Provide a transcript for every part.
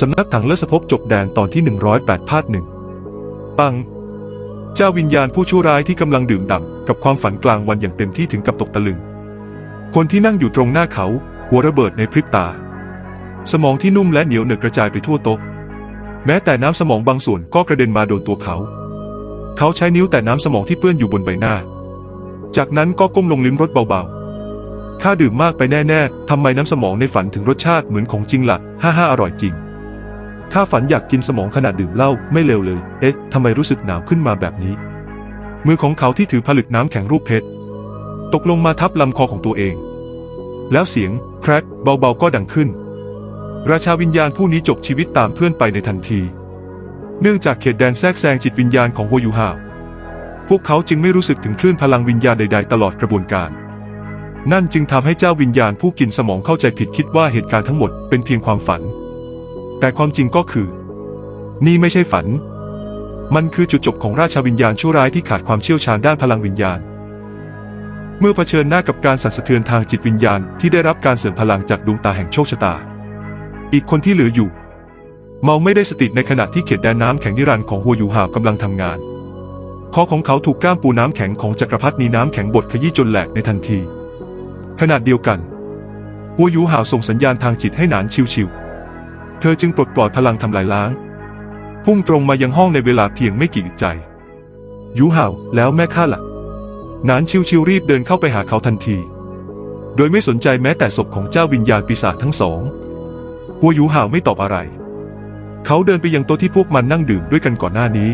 สำนักถังเลิศภพจบแดนตอนที่ 108 ภาคหนึ่งปัง เจ้าวิญญาณผู้ชั่วร้ายที่กำลังดื่มด่ำกับความฝันกลางวันอย่างเต็มที่ถึงกับตกตะลึง คนที่นั่งอยู่ตรงหน้าเขา หัวระเบิดในพริบตา สมองที่นุ่มและเหนียวเหนอะกระจายไปทั่วโต๊ะ แม้แต่น้ำสมองบางส่วนก็กระเด็นมาโดนตัวเขา เขาใช้นิ้วแต่น้ำสมองที่เปื้อนอยู่บนใบหน้า จากนั้นก็ก้มลงลิ้มรสเบาๆข้าดื่มมากไปแน่ๆทำไมน้ำสมองในฝันถึงรสชาติเหมือนของจริงละ่ะ ฮ่าฮ่าอร่อยจริง ข้าฝันอยากกินสมองขนาดดื่มเหล้าไม่เลวเลย เอ๊ะทำไมรู้สึกหนาวขึ้นมาแบบนี้ มือของเขาที่ถือผลึกน้ำแข็งรูปเพชร ตกลงมาทับลำคอของตัวเอง แล้วเสียงแครกเบาๆก็ดังขึ้น ราชาวิญญาณผู้นี้จบชีวิตตามเพื่อนไปในทันที เนื่องจากเขตแดนแทรกแซงจิตวิญญาณของโฮยูฮาวพวกเขาจึงไม่รู้สึกถึงคลื่นพลังวิญญาณใด ๆ ตลอดกระบวนการ นั่นจึงทำให้เจ้าวิญญาณผู้กินสมองเข้าใจผิดคิดว่าเหตุการณ์ทั้งหมดเป็นเพียงความฝัน แต่ความจริงก็คือ นี่ไม่ใช่ฝัน มันคือจุดจบของราชาวิญญาณชั่วร้ายที่ขาดความเชี่ยวชาญด้านพลังวิญญาณ เมื่อเผชิญหน้ากับการสั่นสะเทือนทางจิตวิญญาณที่ได้รับการเสริมพลังจากดวงตาแห่งโชคชะตา อีกคนที่เหลืออยู่ เมาไม่ได้สติในขณะที่เขตแดนน้ำแข็งนิรันดร์ของหัวยูหาวกำลังทำงานคอของเขาถูกก้ามปูน้ำแข็งของจักรพรรดินีน้ำแข็งบดขยี้จนแหลกในทันที ขณะเดียวกันหัวยูหาวส่งสัญญาณทางจิตให้หนานชิวๆ เธอจึงปลดปล่อยพลังทำลายล้าง พุ่งตรงมายังห้องในเวลาเพียงไม่กี่อึดใจ ยูหาวแล้วแม่ข้าล่ะนานชิวๆรีบเดินเข้าไปหาเขาทันที โดยไม่สนใจแม้แต่ศพของเจ้าวิญญาณปีศาจทั้งสองหัวยูหาวไม่ตอบอะไร เขาเดินไปยังโต๊ะที่พวกมันนั่งดื่มด้วยกันก่อนหน้านี้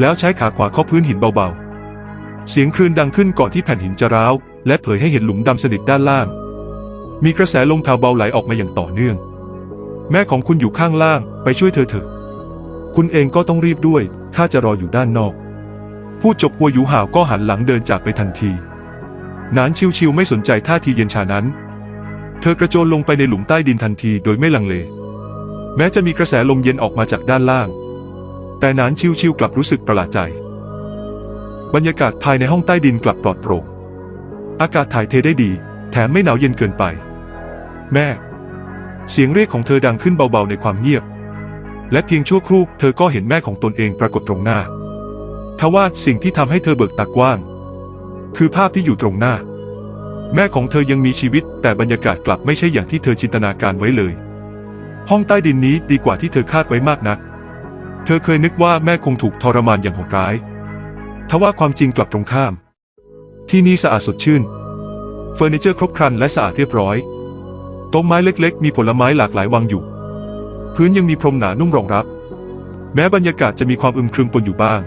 แล้วใช้ขาขวาเคาะพื้นหินเบาๆ เสียงคลื่นดังขึ้นก่อนที่แผ่นหินจะร้าว และเผยให้เห็นหลุมดำสนิทด้านล่าง มีกระแสลมแผ่วเบาไหลออกมาอย่างต่อเนื่อง แม่ของคุณอยู่ข้างล่าง ไปช่วยเธอเถอะ คุณเองก็ต้องรีบด้วย ถ้าจะรออยู่ด้านนอก พูดจบหัวยูห่าวก็หันหลังเดินจากไปทันที นานชิวๆไม่สนใจท่าทีเย็นชานั้น เธอกระโจนลงไปในหลุมใต้ดินทันทีโดยไม่ลังเล แม้จะมีกระแสลมเย็นออกมาจากด้านล่าง แต่นานชิวๆกลับรู้สึกประหลาดใจ บรรยากาศภายในห้องใต้ดินกลับปลอดโปร่ง อากาศถ่ายเทได้ดี แถมไม่หนาวเย็นเกินไป แม่ เสียงเรียกของเธอดังขึ้นเบาๆในความเงียบ และเพียงชั่วครู่เธอก็เห็นแม่ของตนเองปรากฏตรงหน้า ทว่าสิ่งที่ทำให้เธอเบิกตากว้าง คือภาพที่อยู่ตรงหน้า แม่ของเธอยังมีชีวิต แต่บรรยากาศกลับไม่ใช่อย่างที่เธอจินตนาการไว้เลย ห้องใต้ดินนี้ดีกว่าที่เธอคาดไว้มากนัก เธอเคยนึกว่าแม่คงถูกทรมานอย่างโหดร้าย ทว่าความจริงกลับตรงข้าม ที่นี่สะอาดสดชื่น เฟอร์นิเจอร์ครบครันและสะอาดเรียบร้อย ต๊ะไม้เล็กๆ มีผลไม้หลากหลายวางอยู่ พื้นยังมีพรมหนานุ่มรองรับ แม้บรรยากาศจะมีความอึมครึมปนอยู่บ้าง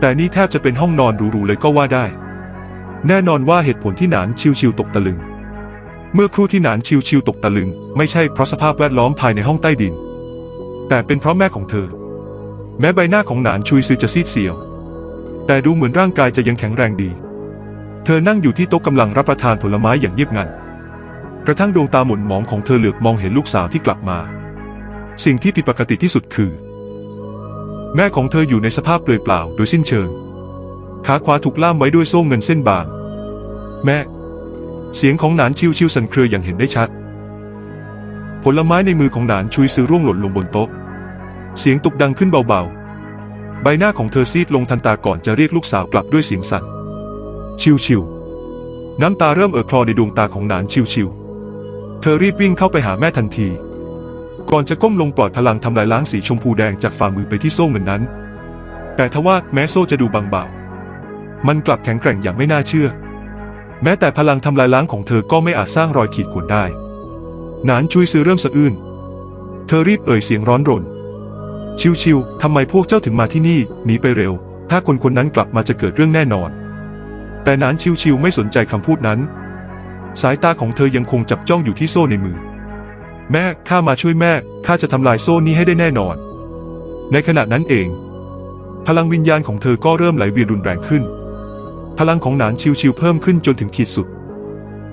แต่นี่แทบจะเป็นห้องนอนหรูๆเลยก็ว่าได้ แน่นอนว่าเหตุผลที่หนานชิวๆตกตะลึง เมื่อครู่ที่หนานชิวๆตกตะลึง ไม่ใช่เพราะสภาพแวดล้อมภายในห้องใต้ดิน แต่เป็นเพราะแม่ของเธอ แม้ใบหน้าของหนานชุยซือจะซีดเซียว แต่ดูเหมือนร่างกายจะยังแข็งแรงดี เธอนั่งอยู่ที่โต๊ะกำลังรับประทานผลไม้อย่างเงียบงัน กระทั่งดวงตาหม่นหมองของเธอเหลือบมองเห็นลูกสาวที่กลับมา สิ่งที่ผิดปกติที่สุดคือ แม่ของเธออยู่ในสภาพเปลือยเปล่าโดยสิ้นเชิง ขาขวาถูกล่ามไว้ด้วยโซ่เงินเส้นบาง แม่ เสียงของหนานชิวชิวสันเครืออย่างเห็นได้ชัด ผลไม้ในมือของหนานชุยซื้อร่วงหล่นลงบนโต๊ะ เสียงตุกดังขึ้นเบาๆ ใบหน้าของเธอซีดลงทันตาก่อนจะเรียกลูกสาวกลับด้วยเสียงสั่นชิวชิวน้ำตาเริ่มเอ่อคลอในดวงตาของหนานชิวชิว เธอรีบวิ่งเข้าไปหาแม่ทันที ก่อนจะก้มลงปล่อยพลังทำลายล้างสีชมพูแดงจากฝ่ามือไปที่โซ่เงินนั้น แต่ทว่าแม้โซ่จะดูบางเบา มันกลับแข็งแกร่งอย่างไม่น่าเชื่อ แม้แต่พลังทำลายล้างของเธอก็ไม่อาจสร้างรอยขีดข่วนได้ นานชุยซื้อเริ่มสะอื้น เธอรีบเอ่ยเสียงร้อนรน ชิวๆทำไมพวกเจ้าถึงมาที่นี่หนีไปเร็ว ถ้าคนคนนั้นกลับมาจะเกิดเรื่องแน่นอน แต่นานชิวๆไม่สนใจคำพูดนั้น สายตาของเธอยังคงจับจ้องอยู่ที่โซ่ในมือ แม่ข้ามาช่วยแม่ข้าจะทำลายโซ่นี้ให้ได้แน่นอน ในขณะนั้นเอง พลังวิญญาณของเธอก็เริ่มไหลเวียนรุนแรงขึ้น พลังของหนานชิวๆเพิ่มขึ้นจนถึงขีดสุด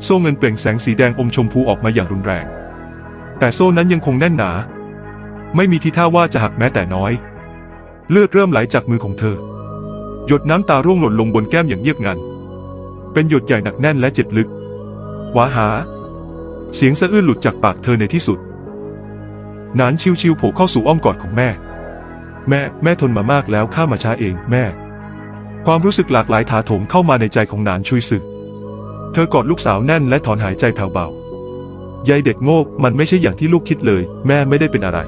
โซ่เงินเปล่งแสงสีแดงอมชมพูออกมาอย่างรุนแรง แต่โซ่นั้นยังคงแน่นหนา ไม่มีทีท่าว่าจะหักแม้แต่น้อย เลือดเริ่มไหลจากมือของเธอ หยดน้ำตาร่วงหล่นลงบนแก้มอย่างเงียบงัน เป็นหยดใหญ่หนักแน่นและเจ็บลึก วาหา เสียงสะอื้นหลุดจากปากเธอในที่สุด นานชิวๆโผล่เข้าสู่อ้อมกอดของแม่ แม่ แม่ทนมามากแล้วข้ามาช้าเองแม่ ความรู้สึกหลากหลายถาโถมเข้ามาในใจของนานชุยสึก เธอกอดลูกสาวแน่นและถอนหายใจแผ่วเบายายเด็กโง่มันไม่ใช่อย่างที่ลูกคิดเลย แม่ไม่ได้เป็นอะไร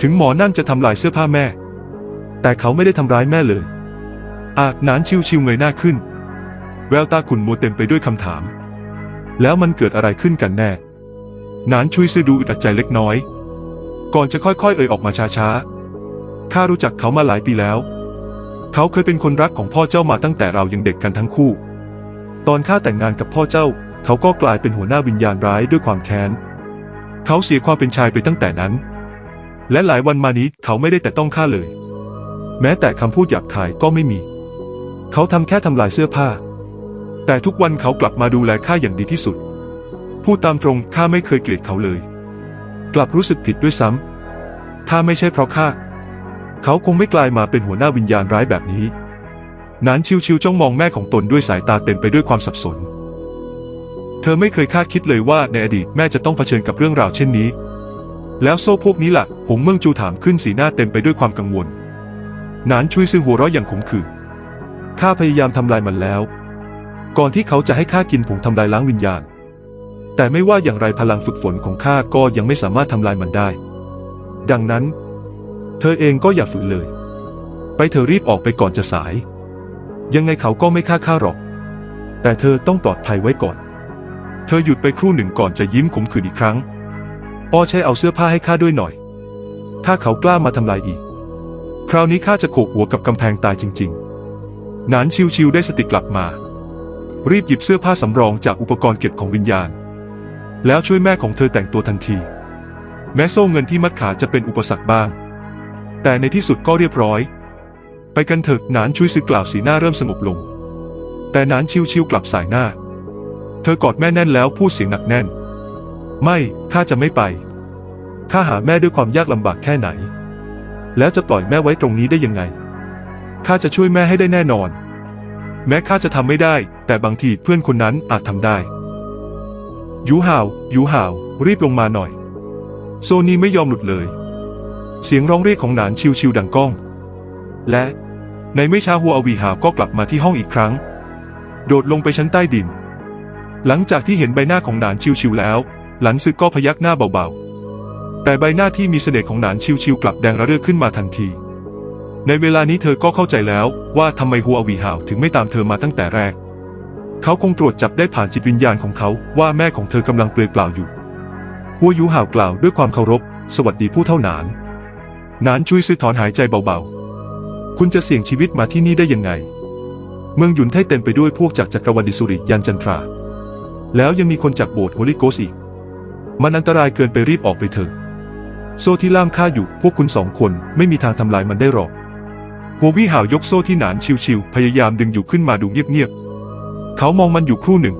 ถึงหมอนั่นจะทำลายเสื้อผ้าแม่ แต่เขาไม่ได้ทำร้ายแม่เลย อาหนานชิวๆเงยหน้าขึ้น แววตาขุ่นมัวเต็มไปด้วยคำถาม แล้วมันเกิดอะไรขึ้นกันแน่ นานชุยซือดูอึดอัดใจเล็กน้อย ก่อนจะค่อยๆ เอ่ยออกมาช้าๆ ข้ารู้จักเขามาหลายปีแล้ว เขาเคยเป็นคนรักของพ่อเจ้ามาตั้งแต่เรายังเด็กกันทั้งคู่ ตอนข้าแต่งงานกับพ่อเจ้า เขาก็กลายเป็นหัวหน้าวิญญาณร้ายด้วยความแค้น เขาเสียความเป็นชายไปตั้งแต่นั้น และหลายวันมานี้เขาไม่ได้แต่ต้องข้าเลย แม้แต่คำพูดหยาบคายก็ไม่มี เขาทำแค่ทำลายเสื้อผ้า แต่ทุกวันเขากลับมาดูแลข้าอย่างดีที่สุด พูดตามตรงข้าไม่เคยเกลียดเขาเลย กลับรู้สึกผิดด้วยซ้ำ ถ้าไม่ใช่เพราะข้า เขาคงไม่กลายมาเป็นหัวหน้าวิญญาณร้ายแบบนี้ นานชิวๆจ้องมองแม่ของตนด้วยสายตาเต็มไปด้วยความสับสน เธอไม่เคยคาดคิดเลยว่าในอดีตแม่จะต้องเผชิญกับเรื่องราวเช่นนี้ แล้วโซ่พวกนี้ล่ะหงเมืองจูถามขึ้นสีหน้าเต็มไปด้วยความกังวล นานชุยซึ่งหัวเราะอย่างขมขื่นข้าพยายามทำลายมันแล้ว ก่อนที่เขาจะให้ข้ากินผงทำลายล้างวิญญาณ แต่ไม่ว่าอย่างไรพลังฝึกฝนของข้าก็ยังไม่สามารถทำลายมันได้ ดังนั้น เธอเองก็อย่าฝืนเลย ไปเธอรีบออกไปก่อนจะสาย ยังไงเขาก็ไม่ฆ่าข้าหรอก แต่เธอต้องปลอดภัยไว้ก่อน เธอหยุดไปครู่หนึ่งก่อนจะยิ้มขมขื่นอีกครั้งอ้อใช้เอาเสื้อผ้าให้ข้าด้วยหน่อย ถ้าเขากล้ามาทำลายอีก คราวนี้ข้าจะโขกหัวกับกำแพงตายจริงๆหนานชิวๆได้สติกลับมา รีบหยิบเสื้อผ้าสำรองจากอุปกรณ์เก็บของวิญญาณ แล้วช่วยแม่ของเธอแต่งตัวทันที แม้โซ่เงินที่มัดขาจะเป็นอุปสรรคบ้าง แต่ในที่สุดก็เรียบร้อย ไปกันเถอะหนานชุยซึกกล่าวสีหน้าเริ่มสงบลง แต่นานชิวๆกลับสายหน้า เธอกอดแม่แน่นแล้วพูดเสียงหนักแน่น ไม่ข้าจะไม่ไปข้าหาแม่ด้วยความยากลำบากแค่ไหน แล้วจะปล่อยแม่ไว้ตรงนี้ได้ยังไงข้าจะช่วยแม่ให้ได้แน่นอน แม้ข้าจะทำไม่ได้ แต่บางทีเพื่อนคนนั้นอาจทำได้ ยูหาวยูหาว รีบลงมาหน่อย โซนีไม่ยอมหลุดเลย เสียงร้องเรียกของหนานชิวๆดังก้อง และในไม่ช้าหัวอวีหาวก็กลับมาที่ห้องอีกครั้ง โดดลงไปชั้นใต้ดิน หลังจากที่เห็นใบหน้าของหนานชิวๆแล้ว หลันซึกก็พยักหน้าเบาๆ แต่ใบหน้าที่มีเสน่ห์ของหนานชิวๆกลับแดงระเรื่อขึ้นมาทันที ในเวลานี้เธอก็เข้าใจแล้วว่าทำไมหัวอวีหาวถึงไม่ตามเธอมาตั้งแต่แรก เขาคงตรวจจับได้ผ่านจิตวิญญาณของเขาว่าแม่ของเธอกำลังเปลือยเปล่าอยู่หัวยูหาวกล่าวด้วยความเคารพ สวัสดีผู้เท่าหนาน หนานชุยซื้อถอนหายใจเบาๆ คุณจะเสี่ยงชีวิตมาที่นี่ได้ยังไง เมืองหยุนไทเต็มไปด้วยพวกจากจักรวรรดิสุริยันจันทรา แล้วยังมีคนจากโบสถ์โฮลิโกสอีก มันอันตรายเกินไปรีบออกไปเถอะ โซที่ล่ามข้าอยู่พวกคุณสองคนไม่มีทางทำลายมันได้หรอก หัววิหาวยกโซ่ที่หนานชิวๆพยายามดึงอยู่ขึ้นมาดูเงียบๆ เขามองมันอยู่ครู่หนึ่ง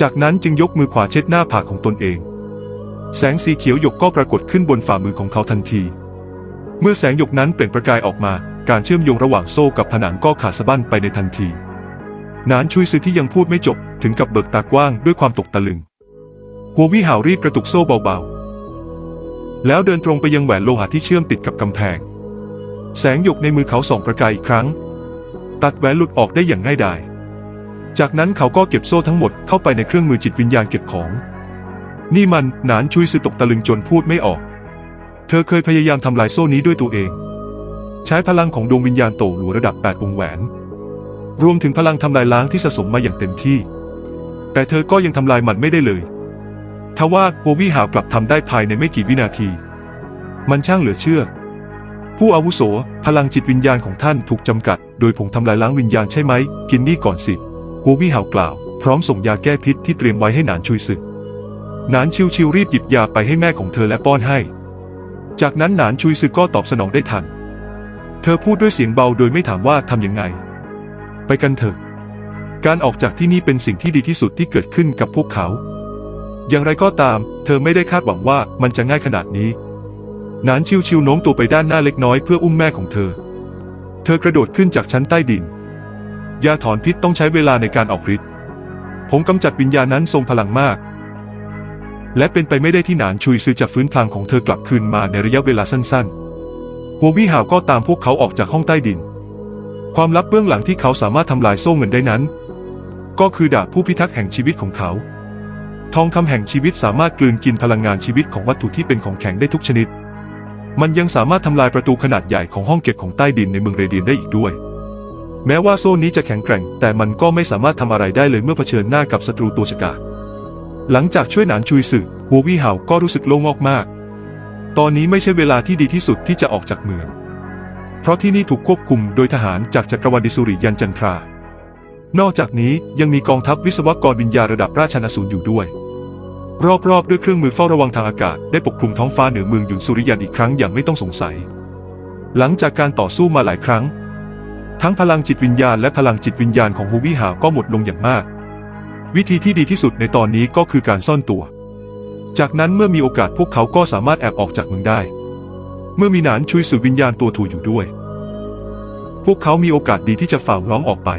จากนั้นจึงยกมือขวาเช็ดหน้าผากของตนเอง แสงสีเขียวหยกก็ปรากฏขึ้นบนฝ่ามือของเขาทันที เมื่อแสงหยกนั้นเปล่งประกายออกมา การเชื่อมโยงระหว่างโซ่กับผนังก็ขาดสะบั้นไปในทันทีนานชุยซือที่ยังพูดไม่จบถึงกับเบิกตากว้างด้วยความตกตะลึง หัววิหาวรีบกระตุกโซ่เบาๆ แล้วเดินตรงไปยังแหวนโลหะที่เชื่อมติดกับกำแพง แสงหยกในมือเขาส่องประกายอีกครั้ง ตัดแหวนหลุดออกได้อย่างง่ายดาย จากนั้นเขาก็เก็บโซ่ทั้งหมดเข้าไปในเครื่องมือจิตวิญญาณเก็บของ นี่มันหนานชุยซือตกตะลึงจนพูดไม่ออก เธอเคยพยายามทำลายโซ่นี้ด้วยตัวเอง ใช้พลังของดวงวิญญาณโตหลัวระดับ8วงแหวน รวมถึงพลังทำลายล้างที่สะสมมาอย่างเต็มที่ แต่เธอก็ยังทำลายมันไม่ได้เลยทว่าโววิหาวกลับทำได้ภายในไม่กี่วินาที มันช่างเหลือเชื่อ ผู้อาวุโส พลังจิตวิญญาณของท่านถูกจำกัด โดยผงทำลายล้างวิญญาณใช่ไหม กินนี่ก่อนสิโววิหากล่าว พร้อมส่งยาแก้พิษที่เตรียมไว้ให้หนานชุยสึกหนานชิวชิวรีบหยิบยาไปให้แม่ของเธอและป้อนให้ จากนั้นหนานชุยซึกก็ตอบสนองได้ทัน เธอพูดด้วยเสียงเบาโดยไม่ถามว่าทำยังไง ไปกันเถอะ การออกจากที่นี่เป็นสิ่งที่ดีที่สุดที่เกิดขึ้นกับพวกเขา อย่างไรก็ตาม เธอไม่ได้คาดหวังว่ามันจะง่ายขนาดนี้ หนานชิวชิวโน้มตัวไปด้านหน้าเล็กน้อยเพื่ออุ้มแม่ของเธอ เธอกระโดดขึ้นจากชั้นใต้ดิน ยาถอนพิษต้องใช้เวลาในการออกฤทธิ์ผงกำจัดวิญญาณนั้นทรงพลังมาก และเป็นไปไม่ได้ที่หนานชุยซือจะฟื้นพลังของเธอกลับคืนมาในระยะเวลาสั้นๆ หัววิหาวก็ตามพวกเขาออกจากห้องใต้ดิน ความลับเบื้องหลังที่เขาสามารถทำลายโซ่เงินได้นั้น ก็คือดาบผู้พิทักษ์แห่งชีวิตของเขาทองคำแห่งชีวิตสามารถกลืนกินพลังงานชีวิตของวัตถุที่เป็นของแข็งได้ทุกชนิด มันยังสามารถทำลายประตูขนาดใหญ่ของห้องเก็บของใต้ดินในเมืองเรเดียนได้อีกด้วย แม้ว่าโซ่นี้จะแข็งแกร่ง แต่มันก็ไม่สามารถทำอะไรได้เลยเมื่อเผชิญหน้ากับศัตรูตัวฉกาจหลังจากช่วยหนานชุยสึหัววี่เห่าก็รู้สึกโล่งอกมาก ตอนนี้ไม่ใช่เวลาที่ดีที่สุดที่จะออกจากเมือง เพราะที่นี่ถูกควบคุมโดยทหารจากจักรวรรดิสุริยันจันทรา นอกจากนี้ยังมีกองทัพวิศวกรวิญญาระดับราชนสูรอยู่ด้วย รอบๆ ด้วยเครื่องมือเฝ้าระวังทางอากาศ ได้ปกคลุมท้องฟ้าเหนือเมืองหยุนสุริยันอีกครั้งอย่างไม่ต้องสงสัย หลังจากการต่อสู้มาหลายครั้ง ทั้งพลังจิตวิญญาณและพลังจิตวิญญาณของฮูวี่หาก็หมดลงอย่างมาก วิธีที่ดีที่สุดในตอนนี้ก็คือการซ่อนตัว จากนั้นเมื่อมีโอกาสพวกเขาก็สามารถแอบออกจากเมืองได้ เมื่อมีหนานชุยสื่อวิญญาณตัวถูอยู่ด้วย พวกเขามีโอกาสดีที่จะฝ่าล้อมออกไป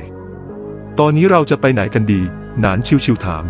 ตอนนี้เราจะไปไหนกันดี หนานชิวๆถาม